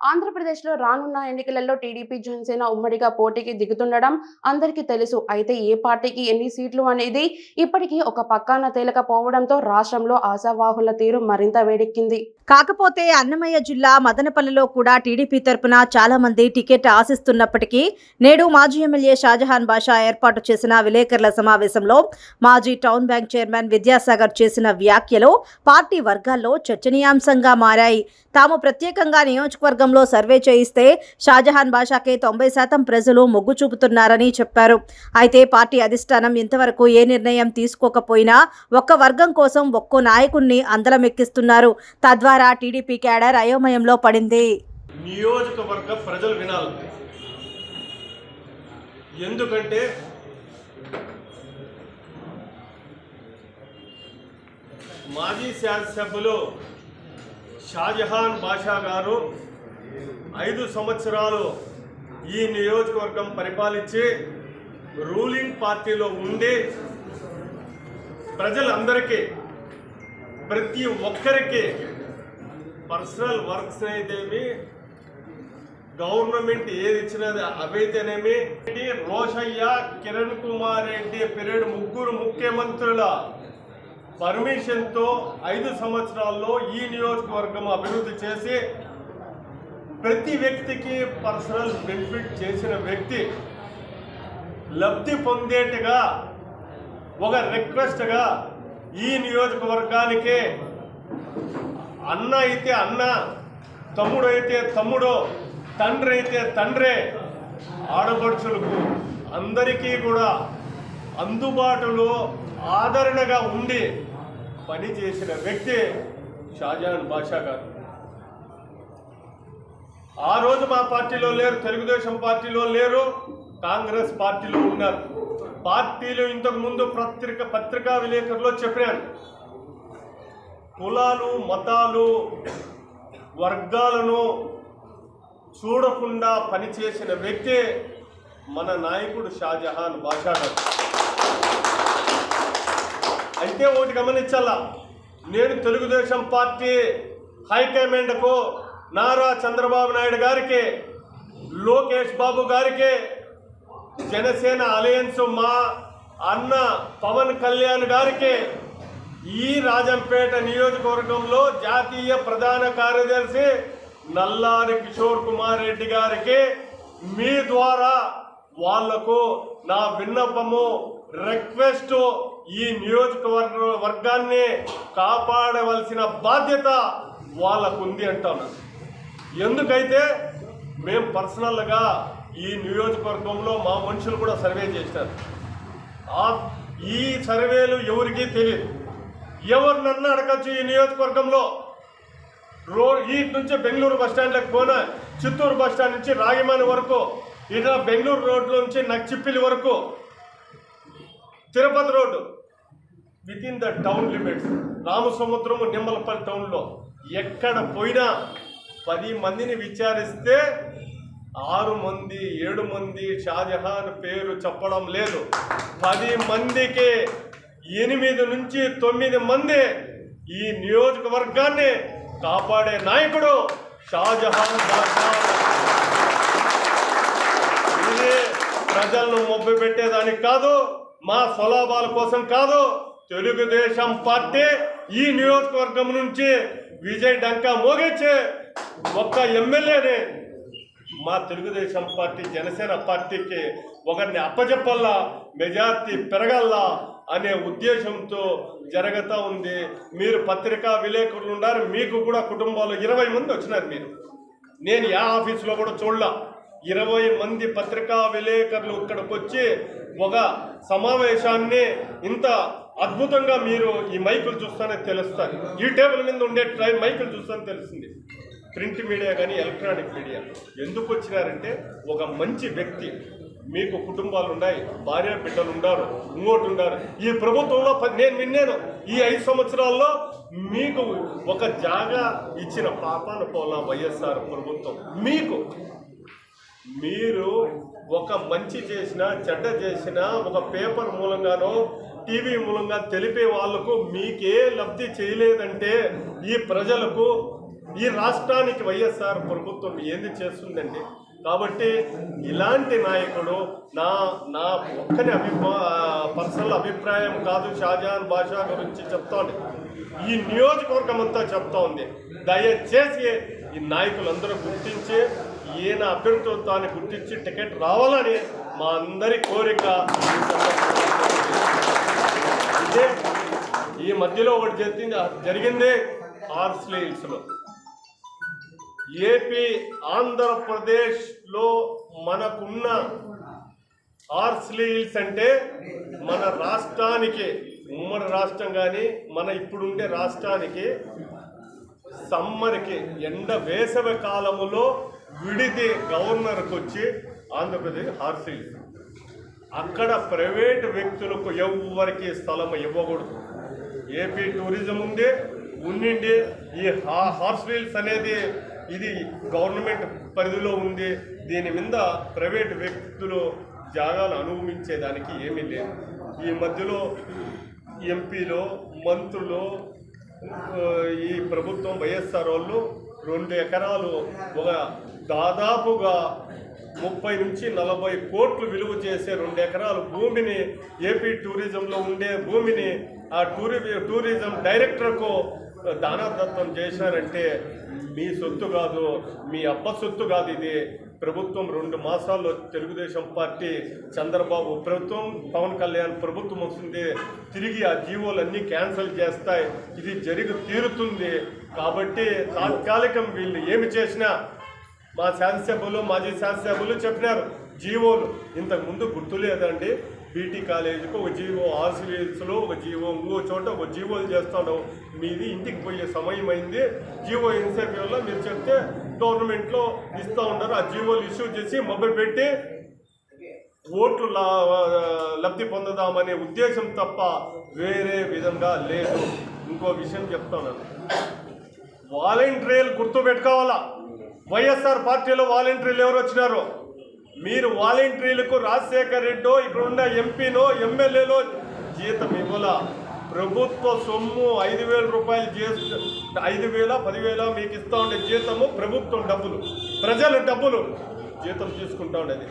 ఆంధ్రప్రదేశ్లో రానున్న ఎన్నికలలో టీడీపీ జనసేన ఉమ్మడిగా పోటీకి దిగుతుండడం అందరికీ తెలుసు. అయితే ఏ పార్టీకి ఎన్ని సీట్లు అనేది ఇప్పటికీ ఒక పక్కాన తేలకపోవడంతో రాష్ట్రంలో ఆశావాహుల తీరు మరింత వేడెక్కింది. కాకపోతే అన్నమయ్య జిల్లా మదనపల్లిలో కూడా టీడీపీ తరపున చాలా మంది టికెట్ ఆశిస్తున్నప్పటికీ నేడు మాజీ ఎమ్మెల్యే షాజహాన్ బాషా ఏర్పాటు చేసిన విలేకరుల సమావేశంలో మాజీ టౌన్ బ్యాంక్ చైర్మన్ విద్యాసాగర్ చేసిన వ్యాఖ్యలు పార్టీ వర్గాల్లో చర్చనీయాంశంగా మారాయి. తాము ప్రత్యేకంగా నియోజకవర్గం నియోజకవర్గంలో సర్వే చేయిస్తే షాజహాన్ బాషాకే తొంభై శాతం ప్రజలు మొగ్గు చూపుతున్నారని చెప్పారు. అయితే పార్టీ అధిష్టానం ఇంతవరకు ఏ నిర్ణయం తీసుకోకపోయినా ఒక్క వర్గం కోసం ఒక్కో నాయకుణ్ణి అందలమెక్కిస్తున్నారు. తద్వారా టీడీపీ క్యాడర్ అయోమయంలో పడింది. నియోజకవర్గ ప్రజలు వినాలి ఎందుకంటే మాజీ శాసనసభ్యులు షాజహాన్ బాషా గారు ఐదు సంవత్సరాలు ఈ నియోజకవర్గం పరిపాలించి రూలింగ్ పార్టీలో ఉండి ప్రజలందరికీ ప్రతి ఒక్కరికి పర్సనల్ వర్క్స్ అయితేమి గవర్నమెంట్ ఏది ఇచ్చినది అవైతేనేమి. రోషయ్య కిరణ్ కుమార్ రెడ్డి పీరియడ్ ముగ్గురు ముఖ్యమంత్రుల పర్మిషన్తో ఐదు సంవత్సరాల్లో ఈ నియోజకవర్గం అభివృద్ధి చేసి ప్రతి వ్యక్తికి పర్సనల్ బెనిఫిట్ చేసిన వ్యక్తి లబ్ధి పొందేట్టుగా ఒక రిక్వెస్ట్గా ఈ నియోజకవర్గానికి అన్న అయితే అన్న తమ్ముడు అయితే తమ్ముడు తండ్రి అయితే తండ్రే ఆడపడుచులకు అందరికీ కూడా అందుబాటులో ఆదరణగా ఉండి పని చేసిన వ్యక్తి షాజహాన్ బాషా గారు. ఆ రోజు మా పార్టీలో లేరు తెలుగుదేశం పార్టీలో లేరు కాంగ్రెస్ పార్టీలో ఉన్నారు. పార్టీలు ఇంతకు ముందు పత్రిక పత్రికా విలేకరులో చెప్పాను కులాలు మతాలు వర్గాలను చూడకుండా పనిచేసిన వ్యక్తి మన నాయకుడు షాజహాన్ బాషాగారు. అయితే ఒకటి గమనించాల? నేను తెలుగుదేశం పార్టీ హైకమాండ్కు నారా చంద్రబాబు నాయుడు గారికి లోకేష్ బాబు గారికి జనసేన అలయన్స్ మా అన్న పవన్ కళ్యాణ్ గారికి ఈ రాజంపేట నియోజకవర్గంలో జాతీయ ప్రధాన కార్యదర్శి నల్లారి కిషోర్ కుమార్ రెడ్డి గారికి మీ ద్వారా వాళ్ళకు నా విన్నపము రిక్వెస్ట్ ఈ నియోజకవర్గ వర్గాన్ని కాపాడవలసిన బాధ్యత వాళ్ళకు ఉంది అంటాను. ఎందుకైతే మేము పర్సనల్గా ఈ నియోజకవర్గంలో మా మనుషులు కూడా సర్వే చేశారు. ఈ సర్వేలు ఎవరికీ తెలియదు. ఎవరినన్నా అడగచ్చు ఈ నియోజకవర్గంలో. రోడ్ ఈ నుంచి బెంగళూరు బస్ స్టాండ్లకు పోనా చిత్తూరు బస్ స్టాండ్ నుంచి రాగిమాని వరకు ఇట్లా బెంగళూరు రోడ్లో నుంచి నచ్చిప్పిలి వరకు Tirupati road with in the town limits Ramasamudram Nimmalapalli టౌన్లో ఎక్కడ పోయినా పది మందిని విచారిస్తే ఆరు మంది ఏడు మంది షాజహాన్ పేరు చెప్పడం లేదు. పది మందికి ఎనిమిది నుంచి తొమ్మిది మంది ఈ నియోజకవర్గాన్ని కాపాడే నాయకుడు షాజహాన్ ఇది ప్రజలను మొబ్బు పెట్టేదానికి కాదు మా స్వలాభాల కోసం కాదు తెలుగుదేశం పార్టీ ఈ నియోజకవర్గం నుంచి విజయ్ డంకా మోగించే ఒక్క ఎమ్మెల్యేనే మా తెలుగుదేశం పార్టీ జనసేన పార్టీకి ఒకరిని అప్పచెప్పల్లా మెజార్టీ పెరగల్లా అనే ఉద్దేశంతో జరగతా ఉంది. మీరు పత్రికా విలేకరులు ఉన్నారు మీకు కూడా కుటుంబాలు ఇరవై మంది వచ్చినారు మీరు. నేను యా ఆఫీసులో కూడా చూడలా. ఇరవై మంది పత్రికా విలేకరులు ఇక్కడికి వచ్చి ఒక సమావేశాన్ని ఇంత అద్భుతంగా మీరు ఈ మైకులు చూస్తానే తెలుస్తారు. ఈ టేబుల్ మీద ఉండే ట్రై మైకులు చూస్తానే తెలుస్తుంది ప్రింట్ మీడియా కానీ ఎలక్ట్రానిక్ మీడియా. ఎందుకు వచ్చినారంటే ఒక మంచి వ్యక్తి మీకు కుటుంబాలు ఉన్నాయి భార్య బిడ్డలు ఉన్నారు ఇంకోటి ఉన్నారు. ఈ ప్రభుత్వంలో నేను విన్నాను ఈ ఐదు సంవత్సరాల్లో మీకు ఒక జాగా ఇచ్చిన పాపాన పోలా వైఎస్ఆర్ ప్రభుత్వం. మీకు మీరు ఒక మంచి చేసిన చెడ్డ చేసిన ఒక పేపర్ మూలంగానో టీవీ మూలంగా తెలిపే వాళ్ళకు మీకే లబ్ధి చేయలేదంటే ఈ ప్రజలకు ఈ రాష్ట్రానికి వైఎస్ఆర్ ప్రభుత్వం ఏంది చేస్తుందండి? కాబట్టి ఇలాంటి నాయకుడు నా నా ఒక్కని అభిప్రా పర్సనల్ అభిప్రాయం కాదు షాజహాన్ బాషా గురించి చెప్తా ఉంది ఈ నియోజకవర్గం అంతా చెప్తా ఉంది దయచేసి ఈ నాయకులందరూ గుర్తించి ఈయన అభ్యర్థిత్వాన్ని గుర్తించి టికెట్ రావాలని మా అందరి కోరిక. ఈ ఇదే ఈ మధ్యలో ఒకటి జరిగింది జరిగింది హార్స్లీ హిల్స్లో ఏపీ ఆంధ్రప్రదేశ్లో మనకున్న హార్స్లీ హిల్స్ అంటే మన రాష్ట్రానికి ఉమ్మడి రాష్ట్రం కానీ మన ఇప్పుడుండే రాష్ట్రానికి సమ్మర్కి ఎండ వేసవి కాలములో విడిది గవర్నర్కి వచ్చి ఆంధ్రప్రదేశ్ హార్స్ హిల్స్. అక్కడ ప్రైవేట్ వ్యక్తులకు ఎవరికి స్థలం ఇవ్వకూడదు. ఏపీ టూరిజం ఉంది ఉండిండి ఈ హా- హార్స్ వీల్స్ అనేది ఇది గవర్నమెంట్ పరిధిలో ఉంది దీని మీద ప్రైవేట్ వ్యక్తులు జాగాలు అనుభవించేదానికి ఏమీ లేదు. ఈ మధ్యలో ఎంపీలో మంత్రులు ఈ ప్రభుత్వం వైఎస్ఆర్ వాళ్ళు రెండు ఎకరాలు ఒక దాదాపుగా ముప్పై నుంచి నలభై కోట్లు విలువ చేసే రెండు ఎకరాల భూమిని ఏపీ టూరిజంలో ఉండే భూమిని ఆ టూరి టూరిజం డైరెక్టర్కు దానాదత్తం చేశారంటే మీ సొత్తు కాదు మీ అబ్బ సొత్తు కాదు ఇది. ప్రభుత్వం రెండు మాసాల్లో తెలుగుదేశం పార్టీ చంద్రబాబు ప్రభుత్వం పవన్ కళ్యాణ్ ప్రభుత్వం వస్తుంది. తిరిగి ఆ జీవోలన్నీ క్యాన్సిల్ చేస్తాయి. ఇది జరిగి తీరుతుంది. కాబట్టి తాత్కాలికం వీళ్ళు ఏమి చేసినా మా శాసనసభ్యులు మాజీ శాసనసభ్యులు చెప్పినారు. జీవోలు ఇంతకుముందు గుర్తులేదండి. బీటీ కాలేజీకి ఒక జీవో ఆర్సిఎస్లో ఒక జీవో ఇంకో చోట ఒక జీవోలు చేస్తాడు మీది ఇంటికి పోయే సమయం అయింది. జీవో ఇన్సెంటివ్లో మీరు చెప్తే గవర్నమెంట్లో ఇస్తూ ఉన్నారు. ఆ జీవోలు ఇష్యూ చేసి మొబైల్ పెట్టి ఓట్లు లబ్ధి పొందుదామనే ఉద్దేశం తప్ప వేరే విధంగా లేదు. ఇంకో విషయం చెప్తాను వాలంటీర్లు గుర్తు పెట్టుకోవాలా? వైఎస్ఆర్ పార్టీలో వాలంటీర్లు ఎవరు వచ్చినారో? మీరు వాలంటీర్లకు రాజశేఖర్ రెడ్డో ఇక్కడున్న ఎంపీనో ఎమ్మెల్యేలో జీతం ఇవ్వాల? ప్రభుత్వ సొమ్ము ఐదు వేల రూపాయలు చేస్తూ ఐదు వేల పదివేల మీకు ఇస్తా ఉండే జీతము ప్రభుత్వం డబ్బులు ప్రజల డబ్బులు జీతం తీసుకుంటా ఉండేది.